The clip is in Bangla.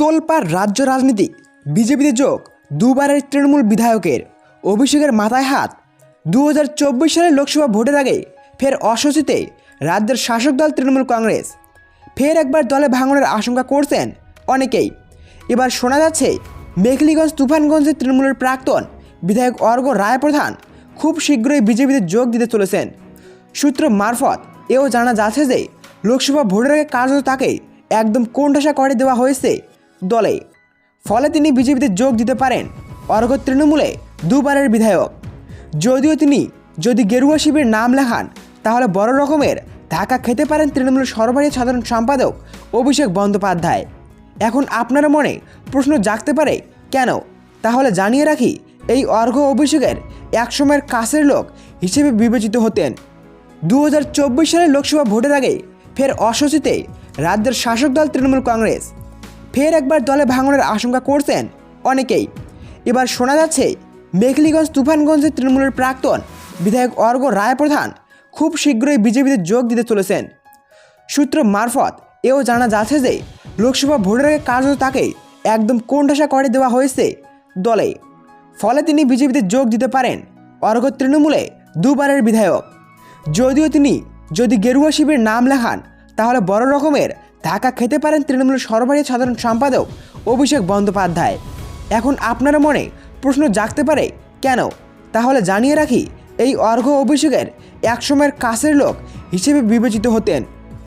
তোলপাড় রাজ্য রাজনীতি, বিজেপিতে যোগ, দুবারের তৃণমূল বিধায়কের। অভিষেকের মাথায় হাত। দু হাজার চব্বিশ সালের লোকসভা ভোটের আগে ফের অস্বস্তিতে রাজ্যের শাসক দল তৃণমূল কংগ্রেস। ফের একবার দলে ভাঙনের আশঙ্কা করছেন অনেকেই। এবার শোনা যাচ্ছে, মেখলিগঞ্জ তুফানগঞ্জের তৃণমূলের প্রাক্তন বিধায়ক অর্ঘ রায় প্রধান খুব শীঘ্রই বিজেপিতে যোগ দিতে চলেছেন। সূত্র মারফত এও জানা যাচ্ছে যে, লোকসভা ভোটের আগে কার্যত তাকে একদম কোণঠাসা করে দেওয়া হয়েছে দলে। ফলে তিনি বিজেপিতে যোগ দিতে পারেন অর্ঘ তৃণমূলে দুবারের বিধায়ক। যদিও তিনি যদি গেরুয়া শিবির নাম লেখান, তাহলে বড় রকমের ধাক্কা খেতে পারেন তৃণমূলের সর্বাধিক সাধারণ সম্পাদক অভিষেক বন্দ্যোপাধ্যায়। এখন আপনার মনে প্রশ্ন জাগতে পারে, কেন? তাহলে জানিয়ে রাখি, এই অর্ঘ অভিষেকের একসময়ের কাছের লোক হিসেবে বিবেচিত হতেন। দু হাজার চব্বিশ সালের লোকসভা ভোটের আগে ফের অস্বস্তিতে রাজ্যের শাসক দল তৃণমূল কংগ্রেস ফের একবার দলে ভাঙনের আশঙ্কা করছেন অনেকেই। এবার শোনা যাচ্ছে, মেখলিগঞ্জ তুফানগঞ্জের তৃণমূলের প্রাক্তন বিধায়ক অর্ঘ রায় প্রধান খুব শীঘ্রই বিজেপিতে যোগ দিতে চলেছেন। সূত্র মারফত এও জানা যাচ্ছে যে, লোকসভা ভোটের আগে কার্যত তাকে একদম কোণঠাসা করে দেওয়া হয়েছে দলে। ফলে তিনি বিজেপিতে যোগ দিতে পারেন অর্ঘ তৃণমূলে দুবারের বিধায়ক। যদিও তিনি যদি গেরুয়া শিবির নাম লেখান, তাহলে বড় রকমের ধাক্কা খেতে পারেন তৃণমূল সর্বাধিক সাধারণ সম্পাদক অভিষেক বন্দ্যোপাধ্যায়। এখন আপনার মনে প্রশ্ন জাগতে পারে, কেন? তাহলে জানিয়ে রাখি, এই অর্ঘ্য অভিষেকের একসময়ের কাছের লোক হিসেবে বিবেচিত হতেন।